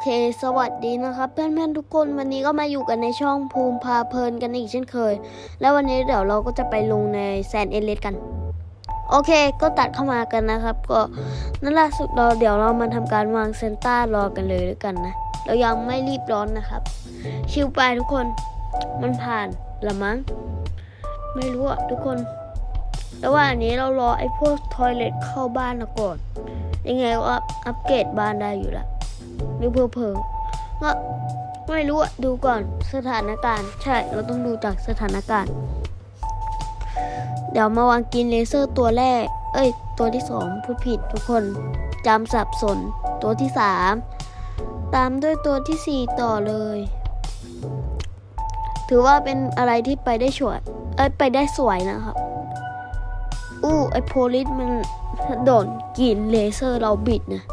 เค สวัสดีนะครับ เพื่อนๆทุกคนวันนี้ก็มาอยู่กันในช่องภูมิพาเพลินกันอีกเช่นเคย แล้ววันนี้เดี๋ยวเราก็จะไปลงในแซนเอเลสกัน โอเค ก็ตัดเข้ามากันนะครับ ก็นั่นล่าสุดเราเดี๋ยวเรามาทำการวางเซนต้ารอกันเลยด้วยกันนะ เรายังไม่รีบร้อนนะครับ ชิวไปทุกคนมันผ่านละมั้งไม่รู้อะทุกคนแต่ว่าอันนี้เรารอไอ้พวกทอยเลทเข้าบ้านนะก่อน ยังไงก็อัพอัปเกรดบ้านได้อยู่ละ หรือเพอเพอๆก็ไม่รู้อะดูก่อนสถานการณ์ ใช่เราต้องดูจากสถานการณ์ เดี๋ยวมาวางกินเลเซอร์ตัวแรก เอ้ย ตัวที่สองพูดผิดทุกคนจำสับสน ตัวที่สามตามด้วยตัวที่สี่ต่อเลย ถือว่าเป็นอะไรที่ไปได้สวยเอ้ยไปได้สวยนะครับอู้ไอโพลิสมันโดนกินเลเซอร์เราบิดนะ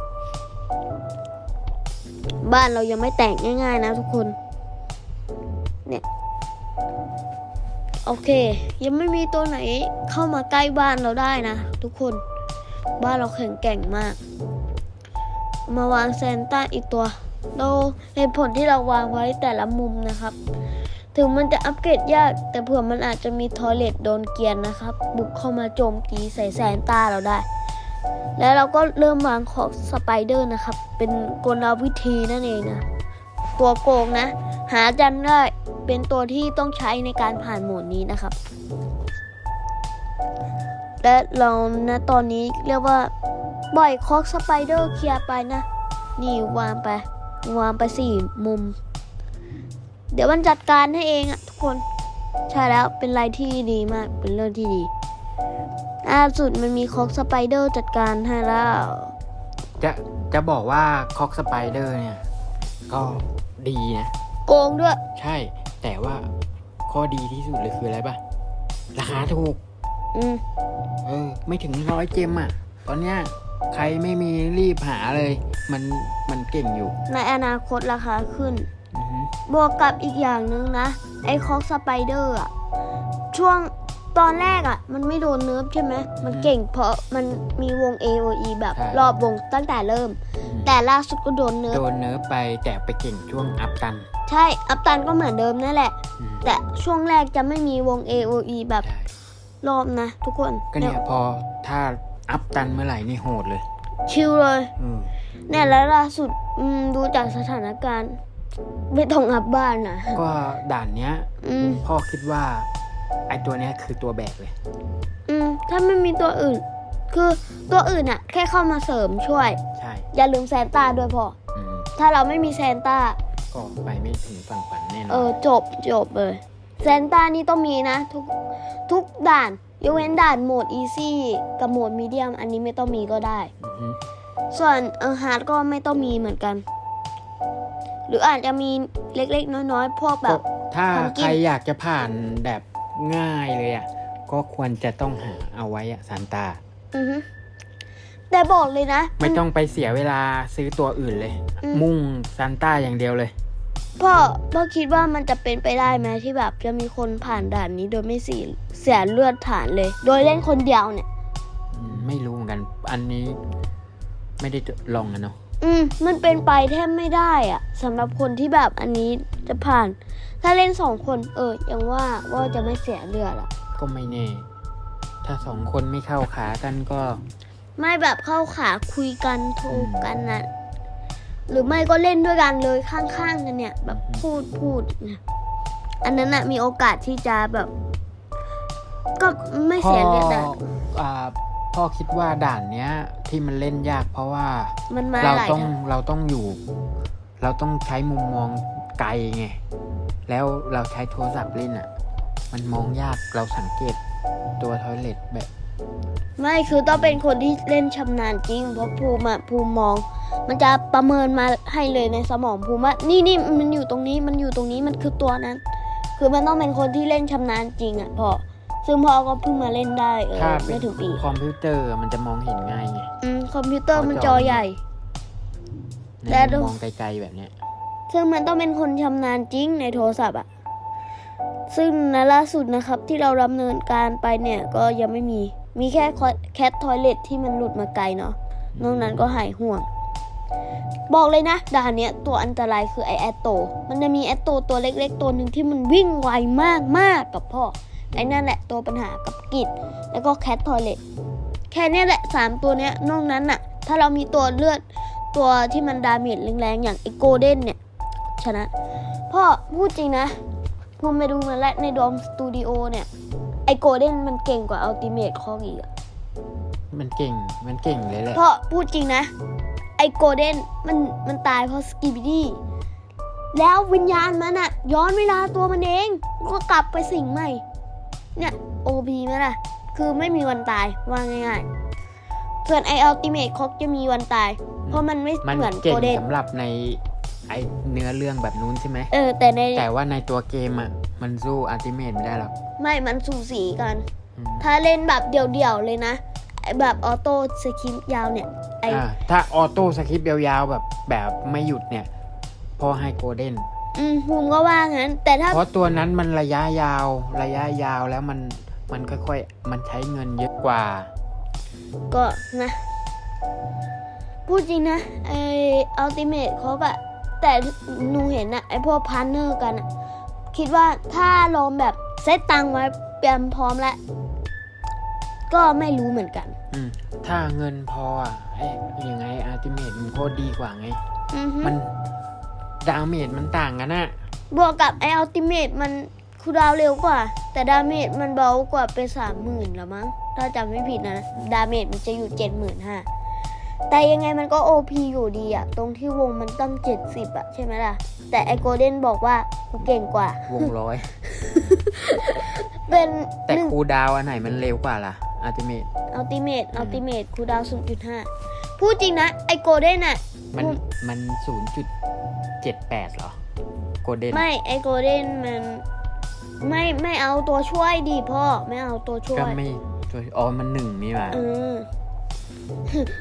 บ้านเรายังไม่แต่งง่ายๆนะทุกคน เนี่ย โอเค ยังไม่มีตัวไหนเข้ามาใกล้บ้านเราได้นะ ทุกคน บ้านเราแข็งแกร่งมาก มาวางแซนต้าอีกตัวเราเหตุผลที่เราวางไว้แต่ละมุมนะครับ ถึงมันจะอัปเกรดยาก แต่เผื่อมันอาจจะมีทอเลตโดนเกียนนะครับ บุกเข้ามาโจมตีใส่แซนต้าเราได้ แล้วเราก็เริ่มวางของสไปเดอร์นะครับ เป็นกลวิธีนั่นเองนะ ตัวโกงนะ หาจันได้เป็นตัวที่ต้องใช้ในการผ่านโหมดนี้นะครับ และเรานะตอนนี้เรียกว่าบ่อยคอกสไปเดอร์เคลียร์ไปนะ นี่วางไป วางไปสี่มุม เดี๋ยวมันจัดการให้เองอะทุกคน ใช่แล้วเป็นอะไรที่ดีมากเป็นเรื่องที่ดี ล่าสุดมันมีคอกสไปเดอร์จัดการให้แล้ว จะจะบอกว่าคอกสไปเดอร์เนี่ย ก็ดีนะ โกงด้วย ใช่ แต่ว่าข้อดีที่สุดเลยคืออะไรปะราคาถูก อืมเออ ไม่ถึงร้อยเจมอะ ตอนเนี้ยใครไม่มีรีบหาเลย มันมันเก่งอยู่ ในอนาคตราคาขึ้น อือฮึบวกกับอีกอย่างหนึ่งนะ ไอ้คอกสไปเดอร์อะช่วง ตอนแรกอะมันไม่โดนเนิร์ฟใช่ไหมมันเก่งเพราะมันมีวง AOE แบบรอบวงตั้งแต่เริ่ม แต่ล่าสุดก็โดนเนิร์ฟโดนเนิร์ฟไปแต่ไปเก่งช่วงอัพตันใช่ อัพตันก็เหมือนเดิมนั่นแหละ อืมแต่ช่วงแรกจะไม่มีวง AOE แบบใช่รอบนะ ทุกคนก็เนี่ยพอถ้าอัพตันเมื่อไหร่นี่โหดเลยชิลเลย อืมเนี่ยแล้วล่าสุดอืมดูจากสถานการณ์ ไม่ต้องอัพบ้านนะ ก็ด่านเนี้ยอืม พ่อคิดว่า ไอตัวเนี้ยคือตัวแบกเลย อืม ถ้าไม่มีตัวอื่น คือตัวอื่นอะแค่เข้ามาเสริมช่วย ใช่อย่าลืมแซนต้าด้วยพอ อืมถ้าเราไม่มีแซนต้า ก็ไปไม่ถึงฝั่งฝันแน่นอนเออจบจบเลยแซนต้านี่ต้องมีนะ ทุกทุกด่านยกเว้นด่านโหมดอีซี่กับโหมดมีเดียม อันนี้ไม่ต้องมีก็ได้ อฮึส่วนเออฮาร์ดก็ไม่ต้องมีเหมือนกัน หรืออาจจะมีเล็กๆ น้อยๆพวกแบบ ถ้าทำกิน ใครอยากจะผ่านแบบ ง่ายเลยอะ ก็ควรจะต้องหาเอาไว้อะซานตา อือฮึแต่บอกเลยนะไม่ต้องไปเสียเวลาซื้อตัวอื่นเลยอืมมุ่งซานต้าอย่างเดียวเลย พ่อพ่อคิดว่ามันจะเป็นไปได้ไหมที่แบบจะมีคนผ่านด่านนี้โดยไม่เสียเสียเลือดฐานเลย โดยเล่นคนเดียวเนี่ยอืมไม่รู้เหมือนกัน อันนี้ ไม่ได้ลองอะเนาะอืมมันเป็นไปแทบไม่ได้อะสำหรับคนที่แบบอันนี้ จะผ่าน ถ้าเล่นสองคนเออยังว่าว่าจะไม่เสียเลือดอะก็ไม่แน่ ถ้าสองคนไม่เข้าขากันก็ ไม่แบบเข้าขาคุยกันโทรกันนะหรือไม่ก็เล่นด้วยกันเลยข้างๆกันเนี่ย แบบพูดพูดเนี่ยอันนั้นอะมีโอกาสที่จะแบบ ก็ไม่พ่อเสียเลือดอะอ่าพ่อคิดว่าด่านเนี้ย ที่มันเล่นยากเพราะว่ามันมาเราหลายต้องทางเราต้องอยู่ เราต้องใช้มุมมอง ไกลไง แล้วเราใช้โทรศัพท์เล่นอะ มันมองยากเราสังเกตตัวทอยเล็ตแบบ ไม่คือต้องเป็นคนที่เล่นชำนาญจริง เพราะภูมิอะภูมิมอง มันจะประเมินมาให้เลยในสมองภูมิว่านี่นี่มันอยู่ตรงนี้มันอยู่ตรงนี้มันคือตัวนั้น คือมันต้องเป็นคนที่เล่นชำนาญจริงอะพอซึ่งพ่อก็เพิ่งมาเล่นได้เออถ้าเป็ไม่นถึงปีคอมพิวเตอร์มันจะมองเห็นง่ายไงอืมคอมพิวเตอร์มันจจออใหญ่ในแล้วดูมุมมองไกลๆแบบเนี้ย ซึ่งมันต้องเป็นคนชำนาญจริงในโทรศัพท์อะซึ่งในล่าสุดนะครับที่เราดำเนินการไปเนี่ยก็ยังไม่มี มีแค่แคททอยเลทที่มันหลุดมาไกลเนาะนอกนั้นก็หายห่วง บอกเลยนะด่านเนี้ยตัวอันตรายคือไอแอตโต มันจะมีแอตโตตัวเล็ก ๆ ตัวหนึ่งที่มันวิ่งไวมากมากกับพ่อ ไอ้นั่นแหละตัวปัญหากับกิจแล้วก็แคททอยเลตแค่เนี้ยแหละสามตัวเนี้ยนอกนั้นน่ะถ้าเรามีตัวเลือดตัวที่มันดาเมจแรงๆอย่างไอโกเด้นเนี่ย ชนะ พ่อพูดจริงนะผมไปดูมาแล้วในดอมสตูดิโอเนี่ย ไอโกลเด้นมันเก่งกว่าอัลติเมทคองอีกอะมันเก่ง มันเก่งเลยแหละเพราะพูดจริงนะ ไอโกลเด้นมันมันตายเพราะสกิบิดี้แล้ววิญญาณมันอะย้อนเวลาตัวมันเองก็กลับไปสิงใหม่ เนี่ยโอบีไหมล่ะคือไม่มีวันตายว่าง่ายๆส่วนไออัลติเมทคอกจะมีวันตาย เพราะมันไม่มันเหมือนเก่โกงลเด้นสำหรับใน ไอเนื้อเรื่องแบบนู้นใช่ไหม เออ แต่ในแต่ว่าในตัวเกมอะ มันสู้อัลติเมทไม่ได้หรอก ไม่มันสูสีกัน อืม ถ้าเล่นแบบเดี่ยวๆเลยนะไอแบบออโต้สคิปยาวเนี่ย ไออ่าถ้าออโต้สคริปต์ยาวๆแบบแบบไม่หยุดเนี่ยพ่อให้โกลเด้น อืมภูมิก็ว่างั้น แต่ถ้าเพราะตัวนั้นมันระยะยาวระยะยาวแล้วมันมันค่อยๆ มันใช้เงินเยอะกว่า ก็นะ พูดจริงนะ ไออัลติเมทเขาอะ แต่หนูเห็นอะไอพวกพาร์เนอร์กันอะคิดว่าถ้าลองแบบเซตตังค์ไว้เตรียมพร้อมแล้ว ก็ไม่รู้เหมือนกัน อืมถ้าเงินพออะไอ้ยังไงอัลติเมทมันโคตรดีกว่าไง อือฮึมันดาเมจมันต่างกันอะบวกกับไออัลติเมทมันคูลดาวน์เร็วกว่า แต่ดาเมจมันเบากว่าไปสามหมื่นละมั้งถ้าจำไม่ผิดนะ ดาเมจมันจะอยู่เจ็ดหมื่นห้า แต่ยังไงมันก็โอพีอยู่ดีอะตรงที่วงมันตั้งเจ็ดสิบอะใช่ไหมล่ะ แต่ไอโกลเด้นบอกว่ากูเก่งกว่า วงร้อย เป็นแต่หนึ่ง คูลดาวน์อันไหนมันเร็วกว่าล่ะอัลติเมท อัลติเมทอัลติเมทคูลดาวศูนย์จุดห้าพูดจริงนะ ไอโกลเด้นอะมันอืมมันศูนย์จุดเจ็ดแปดเหรอโกลเด้นไม่ ไอโกลเด้นมันไม่ไม่เอาตัวช่วยดีพ่อ ไม่เอาตัวช่วก็ย ไม่ช่วยอ๋อมันหนึ่งนี่หว่า เออ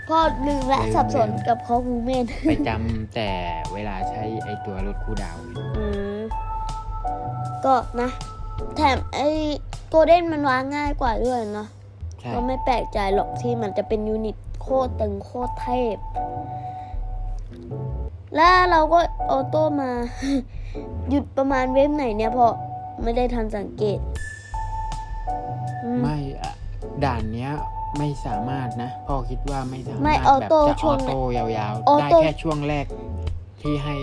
พ่อลืมและลืมสับสนลืมกับคอมูเมนไปจำแต่เวลาใช้ไอตัวลดคูลดาวน์อืมก็นะ แถมไอ้โกลเด้นมันวางง่ายกว่าด้วยเนาะใช่ก็ไม่แปลกใจหรอกที่มันจะเป็นยูนิตโคตรตึงโคตรเทพ แล้วเราก็ออโต้มา หยุดประมาณเว็บไหนเนี่ยพอไม่ได้ทันสังเกตอืมไม่อะด่านเนี้ย ไม่สามารถนะพ่อคิดว่าไม่สามารถไม่แบบออโต้จะช่อวองไหนโต้ยาวออๆได้โต้ แค่ช่วงแรก ที่ให้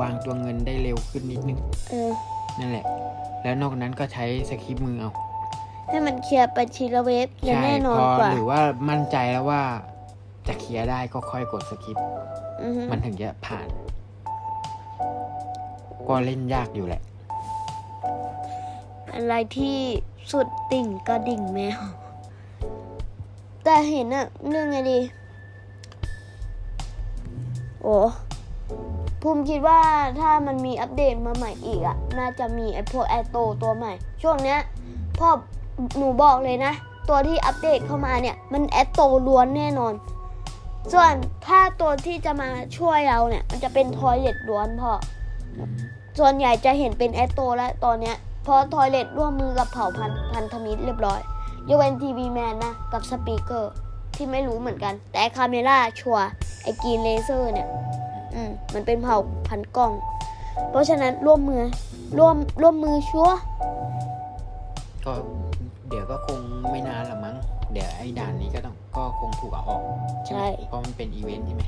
วางตัวเงินได้เร็วขึ้นนิดนึง เออ นั่นแหละ แล้วนอกนั้นก็ใช้สคริปต์มือเอาให้มันเคลียร์ไปทีละเว็บจะใช่แน่นอนพอกว่า หรือว่ามั่นใจแล้วว่า จะเคลียร์ได้ก็ค่อยกดสคริปต์อือฮึมันถึงจะผ่าน ก็เล่นยากอยู่แหละ อะไรที่สุดติ่งกระดิ่งแมว แต่เห็นอะเรื่องไงดี โอ้ภูมิคิดว่าถ้ามันมีอัปเดตมาใหม่อีกอะน่าจะมีไอพวกแอโตตัวใหม่ ช่วงเนี้ยพ่อหนูบอกเลยนะ ตัวที่อัปเดตเข้ามาเนี่ย มันแอตโตล้วนแน่นอน ส่วนถ้าตัวที่จะมาช่วยเราเนี่ย มันจะเป็นทอยเล็ตล้วนพ่อ ส่วนใหญ่จะเห็นเป็นแอตโตแล้วตอนเนี้ยเพราะทอยเล็ตร่วมมือกับเผ่าพันธุ์พันธมิตรเรียบร้อย ยกเว้นทีวีแมนนะ กับสปีกเกอร์ที่ไม่รู้เหมือนกัน แต่คาเมล่าชัวร์ไอกรีนเลเซอร์เนี่ยอืมมันเป็นเผ่าพันธุ์กล้อง เพราะฉะนั้นร่วมมือร่วมร่วมมือชัวร์ก็เดี๋ยวก็คงไม่นานหรอกมั้ง เดี๋ยวไอ้ด่านนี้ก็ต้องก็คงถูกเอาออกไหมใช่เพราะมันเป็นอีเวนต์ใช่ไหม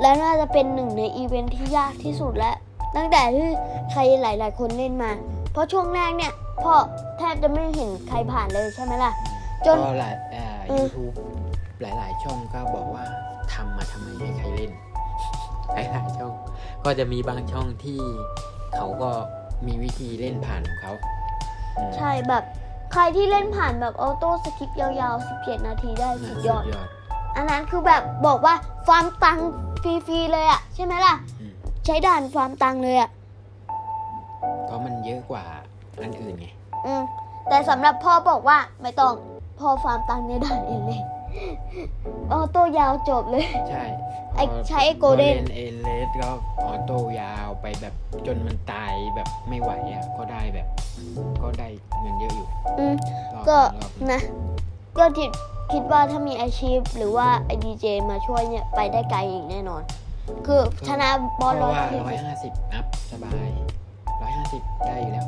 และน่าจะเป็นหนึ่งในอีเวนท์ที่ยากที่สุดแล้ว ตั้งแต่ที่ใครหลาย ๆ คนเล่นมา เพราะช่วงแรกเนี่ยพ่อแทบจะไม่เห็นใครผ่านเลยใช่ไหมล่ะ จน ก็หลายอ่าเออ ยูทูบหลาย ๆ ช่องก็บอกว่าทำมาทำไมให้ใครเล่น หลายๆช่อง ก็จะมีบางช่องที่เขาก็มีวิธีเล่นผ่านของเขาอืมใช่แบบใครที่เล่นผ่านแบบออโต้สคริปต์ยาวๆ 17 นาทีได้สุดยอดสุดยอดอันนั้นคือแบบบอกว่าฟาร์มตังค์ฟรีๆเลยอะใช่ไหมล่ะ อืมใช้ด่านฟาร์มตังค์เลยอะเพราะมันเยอะกว่าอันอื่นไง อืมแต่สำหรับพ่อบอกว่าไม่ต้อง พ่อฟาร์มตังค์ในด่านเองเลยออโต้ยาวจบเลย ใช่ไอ้พอใช้ไอ้ Golden พอเล่นเอเลสก็ออโต้ยาวไปแบบจนมันตายแบบไม่ไหวอะก็ได้แบบ ก็ได้เงินเยอะอยู่อืมรอบก็รอบนะ ก็คิดคิดว่าถ้ามีอาชีพหรือว่าไอดีเจมาช่วยเนี่ยไปได้ไกลอีกแน่นอน คือชนะบเพอสราะร้อยว่าสี่ร้อยสิบห้าสิบอัพสบายร้อยห้าสิบได้อยู่แล้ว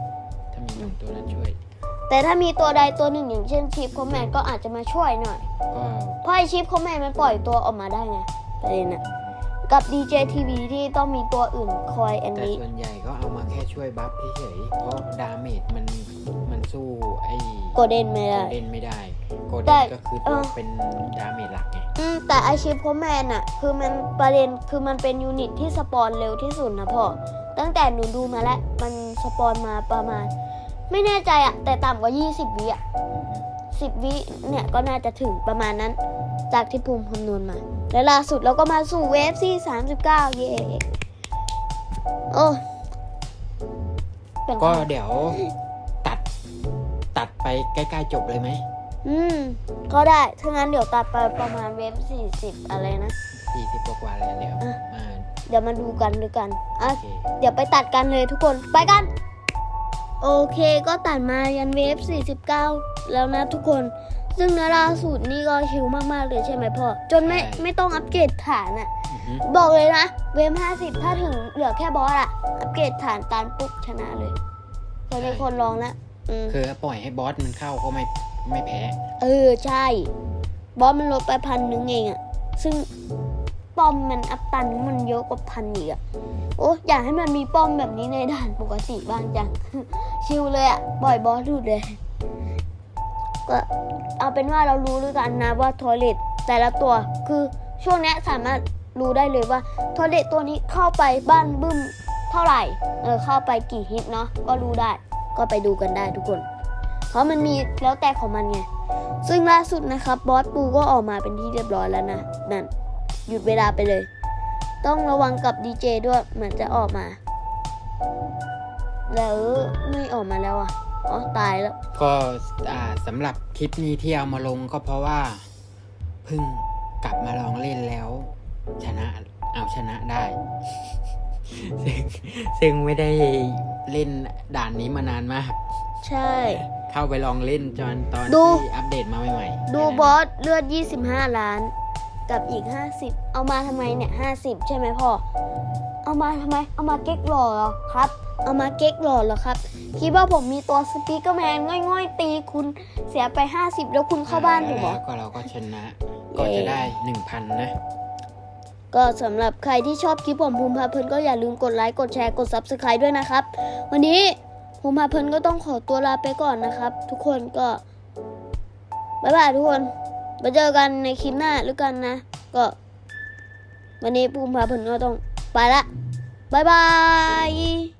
ถ้ามีหนึ่งตัวนั้นช่วย แต่ถ้ามีตัวใดตัวหนึ่งอย่างเช่นชิปคอมแมนก็อาจจะมาช่วยหน่อยก็เพราะไอชิปคอมแมนมันปล่อยตัวออกมาได้ไงประเด็นอะกับ DJ TV ที่ต้องมีตัวอื่นคอยอันแต่นี้ ส่วนใหญ่ก็เอามาแค่ช่วยบัฟเฉยๆเพราะดาเมจมันมันสู้ไอ้โกลเด้นไม่ได้โกลเด้นไม่ได้โกลแต่เด้นก็คือตัวเออเป็นดาเมจหลักไงอืมแต่ไอชิปคอมแมนอะคือมันประเด็นคือมันเป็นยูนิตที่สปอนเร็วที่สุดนะพ่อตั้งแต่หนูดูมาแล้วมันสปอนมาประมาณ ไม่แน่ใจอะแต่ต่ำกว่า 20 วิอะ10 วิเนี่ยก็น่าจะถึงประมาณนั้น จากที่ภูมิคำนวณมา และล่าสุดเราก็มาสู่เวฟที่39 เย้โอ้เป็นก็ไงเดี๋ยวตัดตัดไปใกล้ๆจบเลยไหม อืม ก็ได้ ถ้างั้นเดี๋ยวตัดไปประมาณเวฟ40อะไรนะสี่สิบกว่าๆแล้วเดี๋ยวอะมาเดี๋ยวมาดูกันด้วยกันอะโอเคเดี๋ยวไปตัดกันเลยทุกคน ไปกัน โอเคก็ตัดมายันเวฟ 49 แล้วนะทุกคน ซึ่งเนื้อล่าสุดนี่ก็ชิลมาก ๆ เลยใช่ไหมพ่อ จนไม่ไม่ต้องอัปเกรดฐานอะอือฮึบอกเลยนะ เวฟ 50 ถ้าถึงเหลือแค่บอสอะอัปเกรดฐานตานปุ๊บชนะเลยเคยมีคนลองแล้วอืมคือปล่อยให้บอสมันเข้าก็ไม่ไม่แพ้ เออใช่ บอสมันลดไปพันหนึงเองอะซึ่ง ป้อมมันอัพตันมันเยอะกว่าพันอีกอะโอ้อยากให้มันมีป้อมแบบนี้ในด่านปกติบ้างจัง ชิลเลยอะปล่อยบอสดูดเลย ก็เอาเป็นว่าเรารู้ด้วยกันนะว่าทอเลตแต่ละตัวคือช่วงนี้สามารถรู้ได้เลยว่าทอเลตตัวนี้เข้าไปบ้านบึ้มเท่าไหร่เออเข้าไปกี่ฮิตเนาะก็รู้ได้ก็ไปดูกันได้ทุกคน เพราะมันมีแล้วแต่ของมันไงซึ่งล่าสุดนะครับบอสปูก็ออกมาเป็นที่เรียบร้อยแล้วนะนั่น หยุดเวลาไปเลย ต้องระวังกับดีเจด้วยเหมือนจะออกมา แล้วไม่ออกมาแล้วอะอ๋อตายแล้ว ก็อ่าสำหรับคลิปนี้ที่เอามาลงก็เพราะว่าเพิ่งกลับมาลองเล่นแล้ว ชนะเอาชนะได้ซึ่งซึ่งไม่ได้เล่นด่านนี้มานานมาก ใช่ เข้าไปลองเล่นจนตอนดูที่อัปเดตมาใหม่ๆ ดูแค่นั้นบอสเลือด 25 ล้าน กับอีก 50 เอามาทำไมเนี่ย50 ใช่ไหมพ่อ เอามาทำไม เอามาเก๊กหล่อเหรอครับ เอามาเก๊กหล่อเหรอครับ คิดว่าผมมีตัวสปีกเกอร์แมนง่อยๆ ตีคุณเสียไป 50 แล้วคุณเข้าบ้านผมเหรอแล้วก็เราก็ชนะ ก็จะได้หนึ่งพันนะ ก็สำหรับใครที่ชอบคลิปผมภูมิพาเพลินก็อย่าลืมกดไลค์ กดแชร์ กด Subscribe ด้วยนะครับ วันนี้ภูมิพาเพลินก็ต้องขอตัวลาไปก่อนนะครับ ทุกคนก็บ๊ายบายทุกคน มาเจอกันในคลิปหน้าหรือกันนะ ก็ วันนี้ภูมิพาเพลินก็ต้องไปละบ๊ายบาย